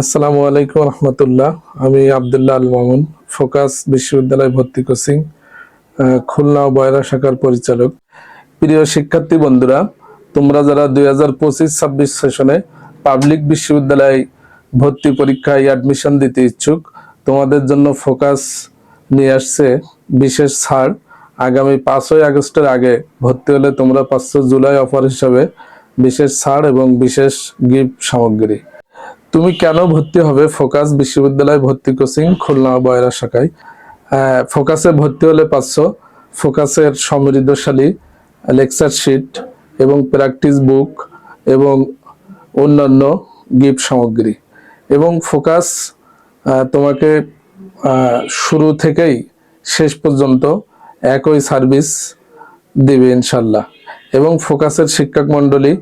আসসালামু আলাইকুম রহমতুল্লাহ। আমি আবদুল্লাহ আল মামুন, ফোকাস বিশ্ববিদ্যালয় ভর্তি কোচিং খুলনা বয়রা শাখার পরিচালক। প্রিয় শিক্ষার্থী বন্ধুরা, তোমরা যারা দুই হাজার পঁচিশ ছাব্বিশ সেশনে পাবলিক বিশ্ববিদ্যালয় ভর্তি পরীক্ষায় অ্যাডমিশন দিতে ইচ্ছুক, তোমাদের জন্য ফোকাস নিয়ে আসছে বিশেষ ছাড়। আগামী পাঁচই আগস্টের আগে ভর্তি হলে তোমরা পাঁচশো জুলাই অফার হিসাবে বিশেষ ছাড় এবং বিশেষ গিফট সামগ্রী। তুমি কেন ভর্তি হবে? ফোকাস বিশ্ববিদ্যালয় ভর্তি কোচিং খুলনা বয়রা শাখায়। ফোকাসে ভর্তি হলে পাঁচশো। ফোকাসের সমৃদ্ধশালী লেকচার শিট এবং প্র্যাকটিস বুক এবং অন্যান্য গিফট সামগ্রী। এবং ফোকাস তোমাকে শুরু থেকেই শেষ পর্যন্ত একই সার্ভিস দিবে ইনশাল্লাহ। এবং ফোকাসের শিক্ষক মণ্ডলী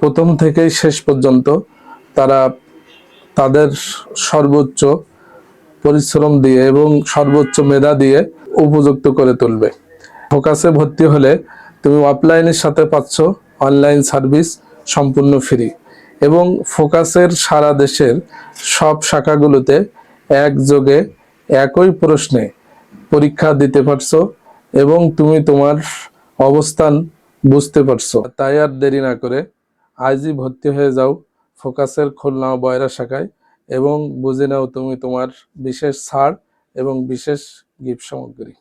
প্রথম থেকেই শেষ পর্যন্ত তারা তাদের সর্বোচ্চ পরিশ্রম দিয়ে এবং সর্বোচ্চ মেধা দিয়ে উপযুক্ত করে তুলবে। ফোকাসে ভর্তি হলে তুমি অফলাইনের সাথে পাচ্ছ অনলাইন সার্ভিস সম্পূর্ণ ফ্রি এবং ফোকাসের সারা দেশের সব শাখাগুলোতে একযোগে একই প্রশ্নে পরীক্ষা দিতে পারছ এবং তুমি তোমার অবস্থান বুঝতে পারছ। তাই আর দেরি না করে আজই ভর্তি হয়ে যাও ফোকাসের খুলনা ও বয়রা শাখায়, এবং বুঝে নাও তুমি তোমার বিশেষ ছাড় এবং বিশেষ গিফট সামগ্রী।